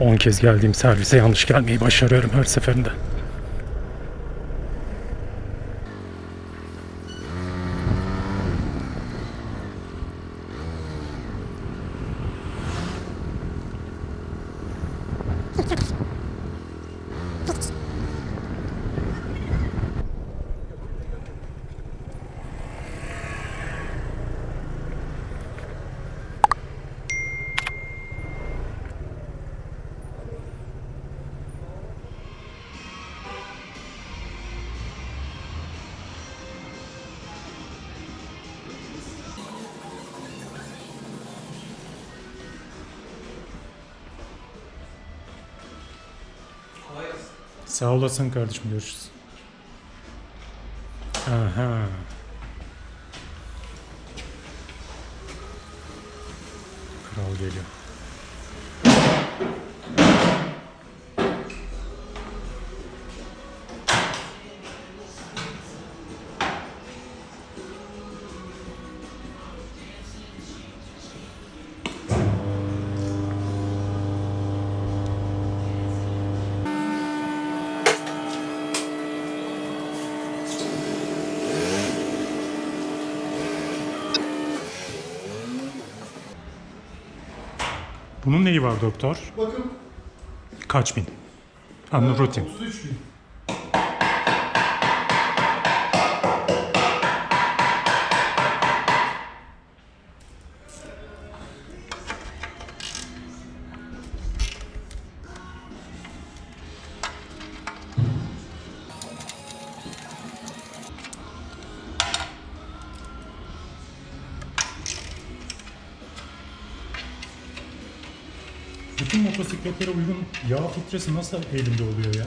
10 kez geldiğim servise yanlış gelmeyi başarıyorum her seferinde. Sağ olasın kardeşim görüşürüz. Aha. Kral geliyor. Bunun neyi var doktor? Bakın Kaç bin? Anlı rutin. 33 bin. Bütün motosikletlere uygun yağ filtresi nasıl elimde oluyor ya?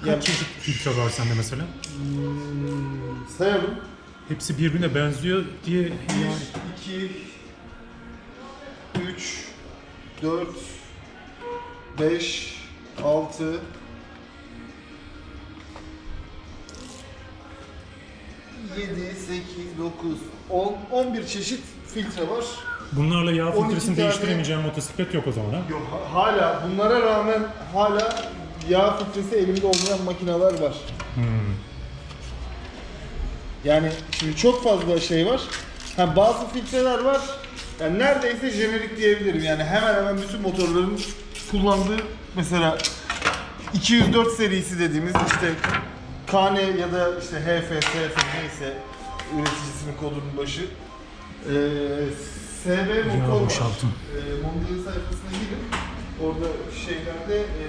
Kaç Ya- çeşit filtre var sende mesela? Sayalım. Hepsi birbirine benziyor diye 1, yani 2, 3, 4, 5, 6, 7, 8, 9, 10, 11 çeşit filtre var. Bunlarla yağ 12 filtresini tane- değiştiremeyeceğim motosiklet yok o zaman ha? Yok ha- hala bunlara rağmen hala yağ filtresi elimde olmayan makineler var. Yani şimdi çok fazla şey var. Ha, bazı filtreler var. Yani neredeyse jenerik diyebilirim. Yani hemen hemen bütün motorların kullandığı mesela 204 serisi dediğimiz işte KN ya da işte HF, SF neyse üreticisinin kodunun başı. Ee, SB motor var. boşalttım. Ee, Mondial sayfasına girin. Orada şeylerde e,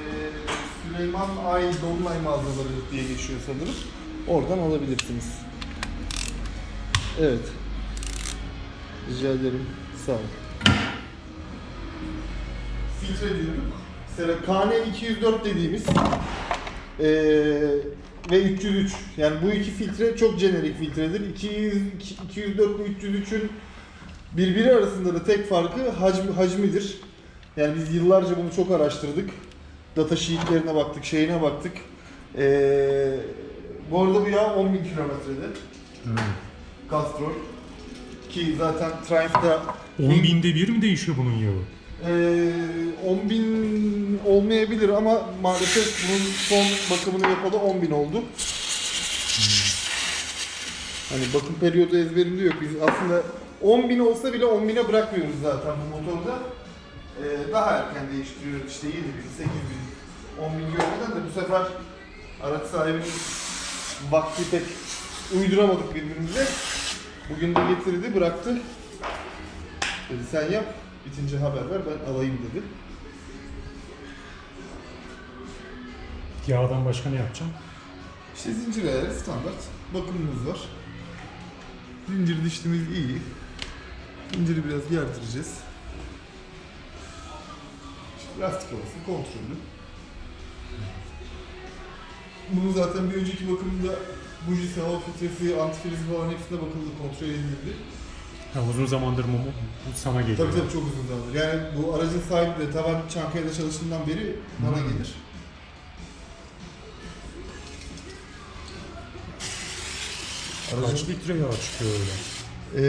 Süleyman Ay Dolunay mağazaları diye geçiyor sanırım. Oradan alabilirsiniz. Evet. Rica ederim. Sağ olun. Filtre diyorduk. Mesela KN 204 dediğimiz eee, ve 303. Yani bu iki filtre çok jenerik filtredir. 200, 204 ile 303'ün birbiri arasında da tek farkı hacmi, hacmidir. Yani biz yıllarca bunu çok araştırdık. Data sheetlerine baktık, şeyine baktık. Eee bu arada bu yağ 10.000 kilometrede. Castrol. Ki zaten Triumph'da 10 binde bir mi değişiyor bunun yağı? Ee, 10 bin olmayabilir ama maalesef bunun son bakımını yapalı 10 bin oldu. Hani bakım periyodu ezberimde yok. Biz aslında 10 bin olsa bile 10 bine bırakmıyoruz zaten bu motorda. Ee, daha erken değiştiriyoruz işte 7 bin, 8 bin, 10 bin görmeden de bu sefer araç sahibinin vakti pek uyduramadık birbirimize. Bugün de getirdi bıraktı. Dedi sen yap, bitince haber ver ben alayım dedi. Yağdan başka ne yapacağım? İşte zincir ayarı standart. Bakımımız var. Zincir dişlimiz iyi. Zinciri biraz gerdireceğiz. İşte lastik havası kontrollü. Bunu zaten bir önceki bakımda bujisi, hava filtresi, antifrizi falan hepsine bakıldı, kontrol edildi. Ha, uzun zamandır mu bu sana geliyor. Tabii tabii çok uzun zamandır. Yani bu aracın sahibi de tavan Çankaya'da çalıştığından beri bana Hmm. gelir. Kaç litre yağ çıkıyor öyle? Ee,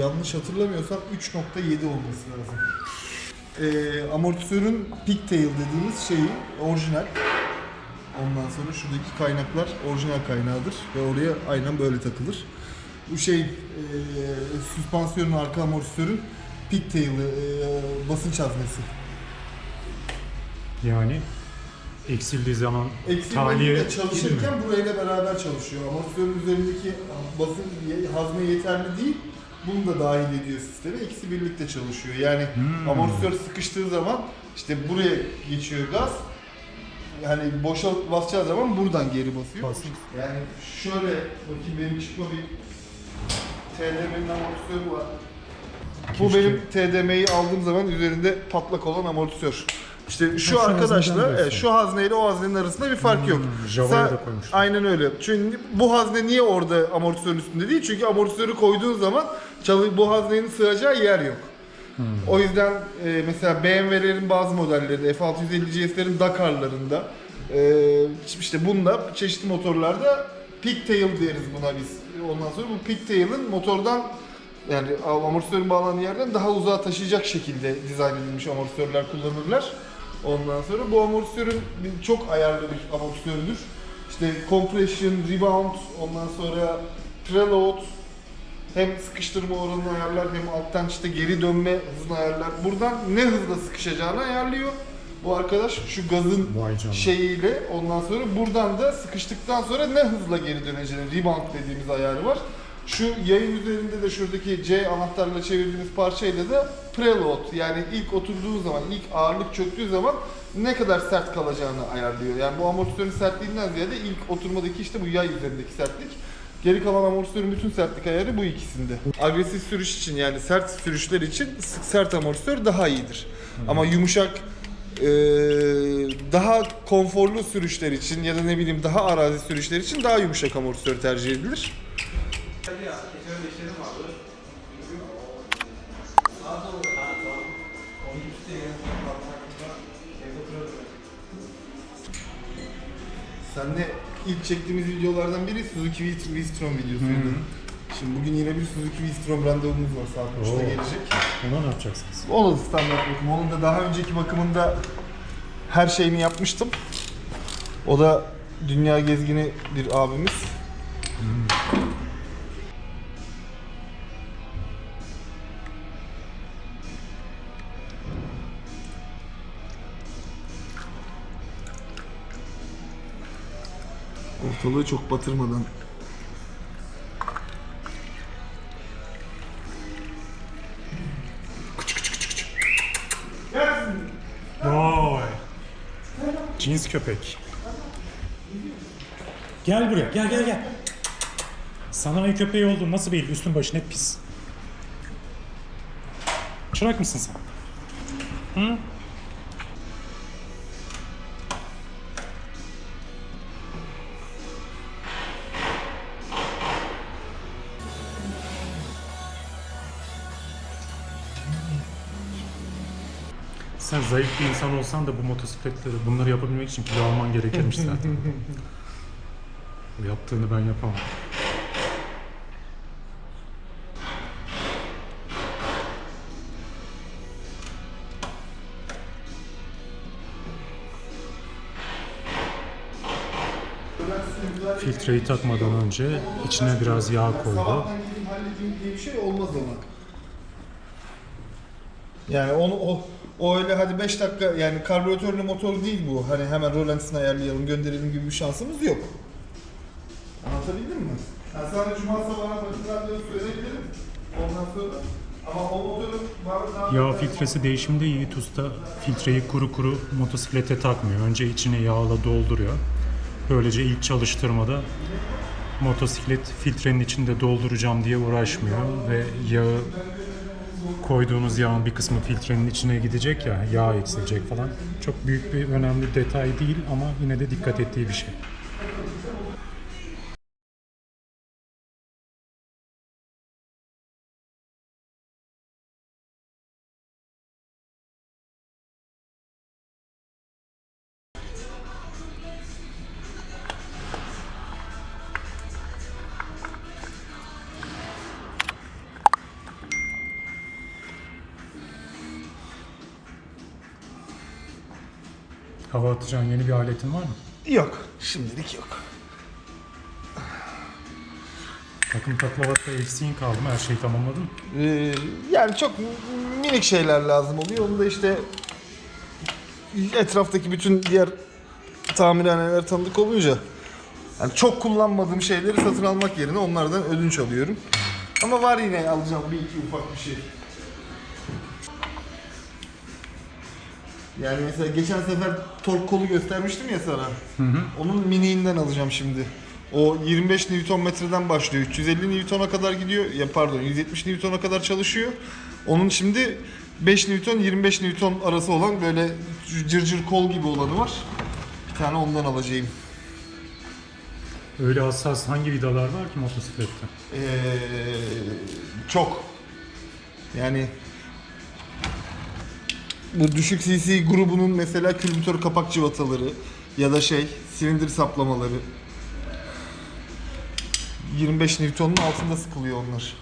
yanlış hatırlamıyorsam 3.7 olması lazım. e, amortisörün pigtail dediğimiz şeyi orijinal. Ondan sonra şuradaki kaynaklar orijinal kaynağıdır ve oraya aynen böyle takılır. Bu şey e, süspansiyonun arka amortisörün pigtail'i e, basınç haznesi. Yani eksildiği zaman Eksilmeli tahliye de çalışırken burayla beraber çalışıyor. Amortisörün üzerindeki basın ye- hazne yeterli değil. Bunu da dahil ediyor sisteme. İkisi birlikte çalışıyor. Yani Hmm. amortisör sıkıştığı zaman işte buraya geçiyor gaz. Yani boşa basacağı zaman buradan geri basıyor. Basın. Yani şöyle bakayım benim çıkma bir TDM'nin amortisörü var. Bu Keşke- benim TDM'yi aldığım zaman üzerinde patlak olan amortisör. İşte şu şu arkadaşla diyorsun. şu hazneyle o haznenin arasında bir fark yok. Hmm, Java'ya Sen- da koymuşlar. Aynen öyle. Çünkü bu hazne niye orada amortisörün üstünde değil? Çünkü amortisörü koyduğun zaman bu haznenin sığacağı yer yok. Hmm. O yüzden e, mesela BMW'lerin bazı modellerinde, F650 GS'lerin Dakar'larında e, işte bunda çeşitli motorlarda pigtail deriz buna biz. Ondan sonra bu pigtail'ın motordan yani amortisörün bağlandığı yerden daha uzağa taşıyacak şekilde dizayn edilmiş amortisörler kullanırlar. Ondan sonra bu amortisörün çok ayarlı bir amortisördür. İşte compression, rebound, ondan sonra preload, hem sıkıştırma oranını ayarlar hem alttan işte geri dönme hızını ayarlar. Buradan ne hızla sıkışacağını ayarlıyor. Bu arkadaş şu gazın şeyiyle ondan sonra buradan da sıkıştıktan sonra ne hızla geri döneceğini rebound dediğimiz ayarı var. Şu yayın üzerinde de şuradaki C anahtarla çevirdiğimiz parçayla da preload yani ilk oturduğu zaman, ilk ağırlık çöktüğü zaman ne kadar sert kalacağını ayarlıyor. Yani bu amortisörün sertliğinden ziyade ilk oturmadaki işte bu yay üzerindeki sertlik. Geri kalan amortisörün bütün sertlik ayarı bu ikisinde. Agresif sürüş için yani sert sürüşler için sık sert amortisör daha iyidir. Ama yumuşak eee, daha konforlu sürüşler için ya da ne bileyim daha arazi sürüşler için daha yumuşak amortisör tercih edilir. Senle ilk çektiğimiz videolardan biri Suzuki V- V-Strom videosuydu. Şimdi bugün yine bir Suzuki V-Strom randevumuz var saat 3'te Oo. gelecek. Ona ne yapacaksınız? O da standart bakım. Onun da daha önceki bakımında her şeyini yapmıştım. O da dünya gezgini bir abimiz. Ortalığı çok batırmadan Vay. Cins köpek. Gel buraya. Gel gel gel. Sanayi köpeği oldun. Nasıl belli? Üstün başın hep pis. Çırak mısın sen? Hı? Zayıf bir insan olsan da bu motosikletleri, bunları yapabilmek için kilo alman gerekirmiş zaten. Bu yaptığını ben yapamam. Filtreyi takmadan önce içine biraz yağ koydu. Sabahtan gideyim halledeyim diye bir şey olmaz ona. Yani onu o o öyle hadi 5 dakika yani karbüratörlü motor değil bu. Hani hemen rolantisini ayarlayalım gönderelim gibi bir şansımız yok. Anlatabildim mi? Yani sana cuma sabahına dönüp söyleyebilirim. Ondan sonra ama o daha Yağ filtresi değişiminde Yiğit Usta filtreyi kuru kuru motosiklete takmıyor. Önce içine yağla dolduruyor. Böylece ilk çalıştırmada motosiklet filtrenin içinde dolduracağım diye uğraşmıyor ve yağı koyduğunuz yağın bir kısmı filtrenin içine gidecek ya yağ eksilecek falan. Çok büyük bir önemli detay değil ama yine de dikkat ettiği bir şey. Hava atacağın yeni bir aletin var mı? Yok. Şimdilik yok. Takım taklavatta eksiğin kaldı mı? Her şeyi tamamladın mı? Ee, yani çok minik şeyler lazım oluyor. Onu da işte etraftaki bütün diğer tamirhaneler tanıdık olunca yani çok kullanmadığım şeyleri satın almak yerine onlardan ödünç alıyorum. Ama var yine alacağım bir iki ufak bir şey. Yani mesela geçen sefer tork kolu göstermiştim ya sana. Onun miniğinden alacağım şimdi. O 25 Nm'den başlıyor. 350 Newton'a kadar gidiyor. Ya pardon 170 Newton'a kadar çalışıyor. Onun şimdi 5 Newton 25 Newton arası olan böyle cırcır kol gibi olanı var. Bir tane ondan alacağım. Öyle hassas hangi vidalar var ki motosiklette? Ee, çok. Yani bu düşük CC grubunun mesela külbütör kapak cıvataları ya da şey silindir saplamaları 25 Newton'un altında sıkılıyor onlar.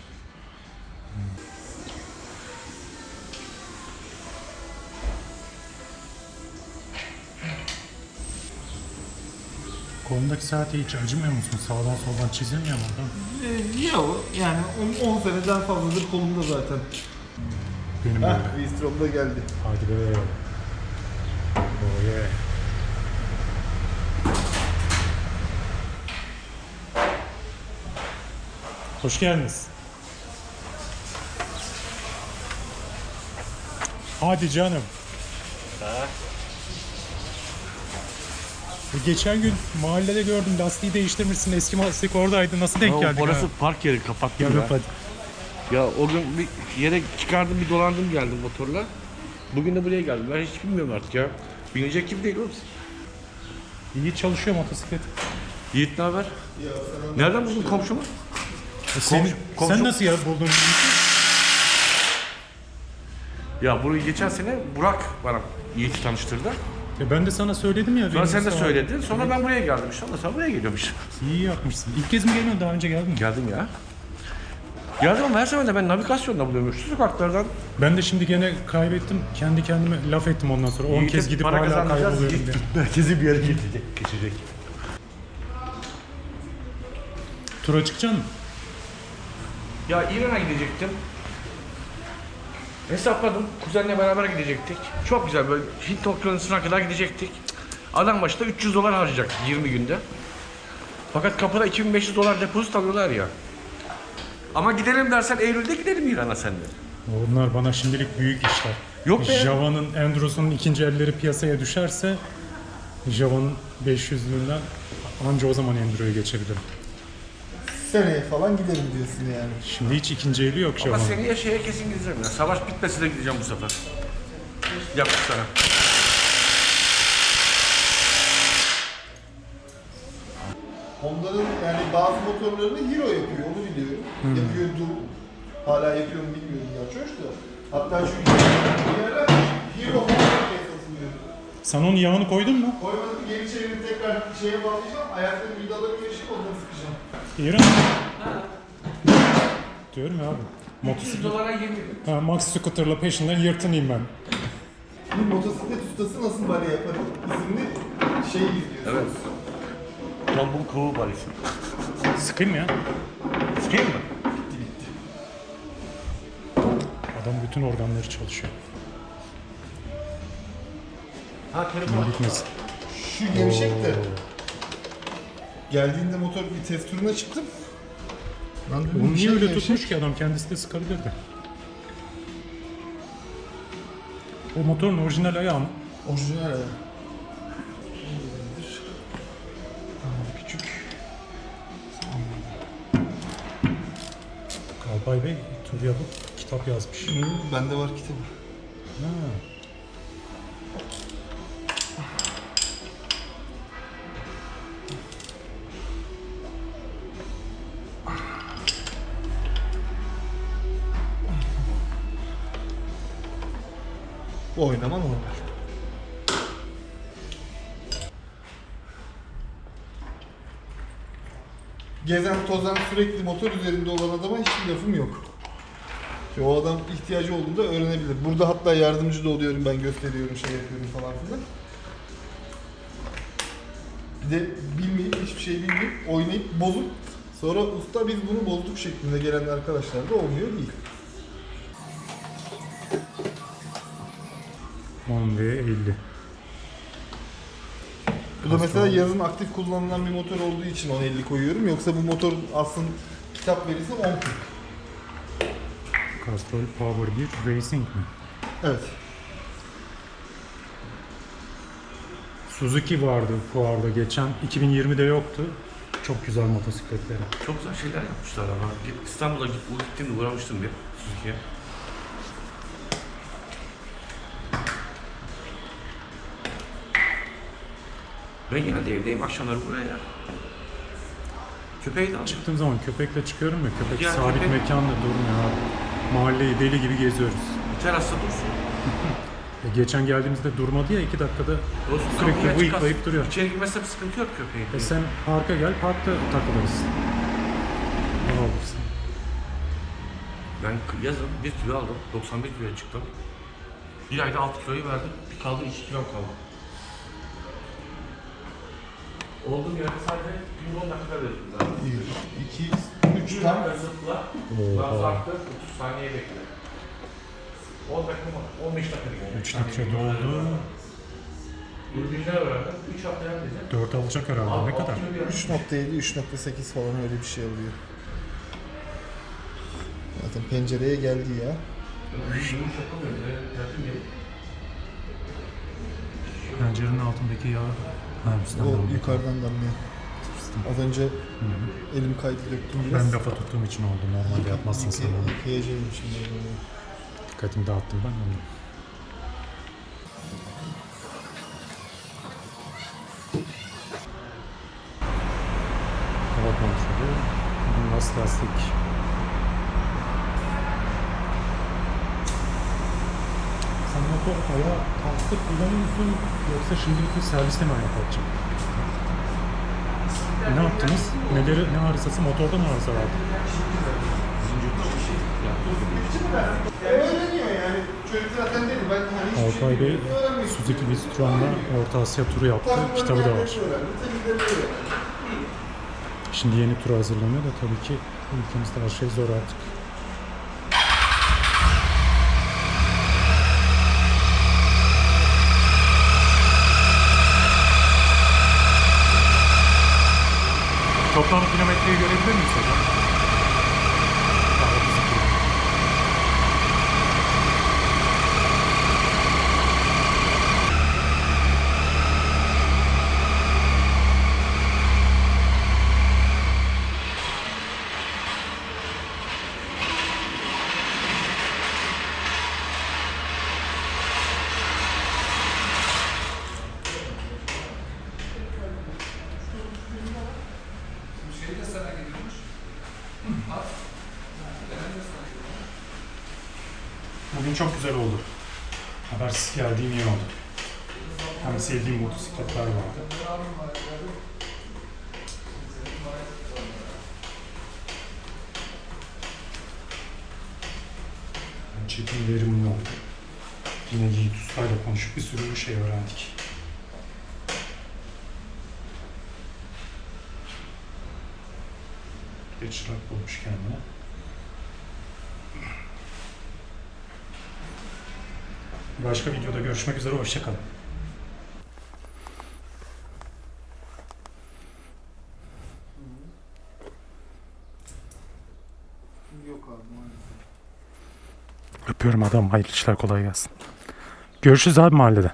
Kolundaki saate hiç acımıyor musun? Sağdan soldan çizilmiyor mu? Ee, yok yani 10 seneden fazladır kolumda zaten. Benim. Heh, V-Strom da geldi. Hadi be. Oh yeah. Hoş geldiniz. Hadi canım. E, Geçen gün mahallede gördüm lastiği değiştirmişsin eski lastik oradaydı nasıl denk Ya geldik orası ha? park yeri kapattım Ya ya. Ya o gün bir yere çıkardım bir dolandım geldim motorla. Bugün de buraya geldim. Ben hiç bilmiyorum artık ya. Binecek gibi değil oğlum. İyi çalışıyor motosiklet. Yiğit ne haber? Nereden buldun komşumu? E, seni- komşu- sen nasıl ya buldun? Ya burayı geçen sene Burak bana Yiğit'i tanıştırdı. E, ben de sana söyledim ya. Sonra benim sen de sağ- söyledin. Sonra ben buraya geldim işte. Ondan sonra buraya geliyormuş. İyi yapmışsın. İlk kez mi geliyorsun daha önce geldin mi? Geldim ya. Geldim ama her da ben navigasyonda buluyorum. Şu sokaklardan Ben de şimdi gene kaybettim. Kendi kendime laf ettim ondan sonra. 10 Yiğit'e kez gidip para hala kazandıracağız, kayboluyorum diye. Merkezi bir yere geçecek. geçecek. Tura çıkacaksın mı? Ya İran'a gidecektim. Hesapladım. Kuzenle beraber gidecektik. Çok güzel böyle Hint okyanusuna kadar gidecektik. Adam başta 300 dolar harcayacak 20 günde. Fakat kapıda 2500 dolar depozit alıyorlar ya. Ama gidelim dersen Eylül'de gidelim İran'a sen de. Onlar bana şimdilik büyük işler. Yok be. Java'nın Endro'sunun ikinci elleri piyasaya düşerse Java'nın 500'lüğünden anca o zaman Endro'ya geçebilirim. Seneye falan giderim diyorsun yani. Şimdi hiç ikinci eli yok Ama Java'nın. seneye şeye kesin gideceğim ya. Savaş bitmesi de gideceğim bu sefer. Yaptık sana. Honda'nın yani bazı motorlarını Hero yapıyor, onu biliyorum. Yapıyordu. Hala yapıyor mu bilmiyorum gerçi hoş da. Hatta şu bir ara Hero Honda diye satılıyor. Sen onun yağını koydun mu? Koymadım geri çevirip tekrar şeye bağlayacağım. Ayaklarım vidaları birleşip onları sıkacağım. İran. Diyorum ya abi. 100 Motosiklet. dolara 20 gün. Ha, Max Scooter'la peşinden yırtınayım ben. Bir motosiklet ustası nasıl bale yapar isimli şey izliyorsunuz. Evet. Tombul kovu var isim. Sıkayım ya. Sıkayım mı? Adam bütün organları çalışıyor. Ha telefon. Bitmesin. Şu gevşek de geldiğinde motor bir test turuna çıktım. Lan dedim, bir niye şey öyle gevşek. tutmuş ki adam kendisi de sıkabilirdi. O motorun orijinal ayağı mı? Orijinal ya. Kalbay Bey tur yapıp kitap yazmış. Hı, bende var kitabı. Ha. Oynama normal. Gezen tozan sürekli motor üzerinde olan adama hiçbir lafım yok. Çünkü o adam ihtiyacı olduğunda öğrenebilir. Burada hatta yardımcı da oluyorum ben gösteriyorum şey yapıyorum falan filan. de bilmeyip hiçbir şey bilmeyip oynayıp bozup sonra usta biz bunu bozduk şeklinde gelen arkadaşlar da olmuyor değil. 10 ve 50. Bu da mesela yazın aktif kullanılan bir motor olduğu için 1050 koyuyorum. Yoksa bu motor aslında kitap verisi 1040. Castrol Power 1 Racing mi? Evet. Suzuki vardı fuarda geçen. 2020'de yoktu. Çok güzel motosikletleri. Çok güzel şeyler yapmışlar ama. Git- İstanbul'a git, gittim de uğramıştım bir Suzuki'ye. Ben genelde evdeyim akşamları buraya. Köpeği de alacağım. Çıktığım zaman köpekle çıkıyorum ya köpek Ya sabit köpek- mekanda durmuyor abi. Mahalleyi deli gibi geziyoruz. Terasta dursun. E, geçen geldiğimizde durmadı ya iki dakikada Dostum, Sürekli vıyıklayıp çıkarsın. duruyor. İçeri girmezse bir sıkıntı yok köpeğin. E sen parka gel, parkta takılırız. Hava alırsın. Ben k- yazın 1 kilo aldım. 91 kiloya çıktım. Bir ayda 6 kiloyu verdim. Bir kaldı 2 kilo kaldı. Olduğum yerde sadece gün 10 dakika verdim zaten. 2, 3 3 tam. dakika zıpla. Daha sarktı. 30 saniye bekle. 10 dakika mı? 15 dakika bekle. 3 litre doldu. Öğrendim. 3 hafta yapmayacağım. 4 alacak herhalde. Ne kadar? 3.7, 3.8 falan öyle bir şey oluyor. Zaten pencereye geldi ya. Pencerenin altındaki yağ. Üstten O yukarıdan damlıyor. Az önce elim kaydı döktüm biraz. Ben lafa tuttuğum için oldu. Normalde yapmazsın sen onu. Yıkayacağım şimdi. Dikkatimi dağıttım ben onu. Hava kontrolü. Nas lastik. Ayağa kalkıp kullanıyorsun yoksa şimdilik bir serviste mi ayak alacak? Ne yaptınız? Neleri, ne arızası? Motorda mı arıza vardı? Öğreniyor yani. Çocuk zaten dedi ben hani hiçbir Alpay şey Bey Suzuki Vistrion'la Orta Asya turu yaptı. Kitabı da var. Şimdi yeni tur hazırlanıyor da tabii ki ülkemizde her şey zor artık. Toplam kilometreyi görebilir miyiz hocam? Bugün çok güzel oldu. Habersiz geldiğim iyi oldu. Hem sevdiğim motosikletler vardı. Çekim verimli oldu. Yine Yiğit Usta'yla konuşup bir sürü şey öğrendik. Bir çırak bulmuş kendine. Başka videoda görüşmek üzere, hoşçakalın. Öpüyorum adam, hayırlı işler kolay gelsin. Görüşürüz abi mahallede.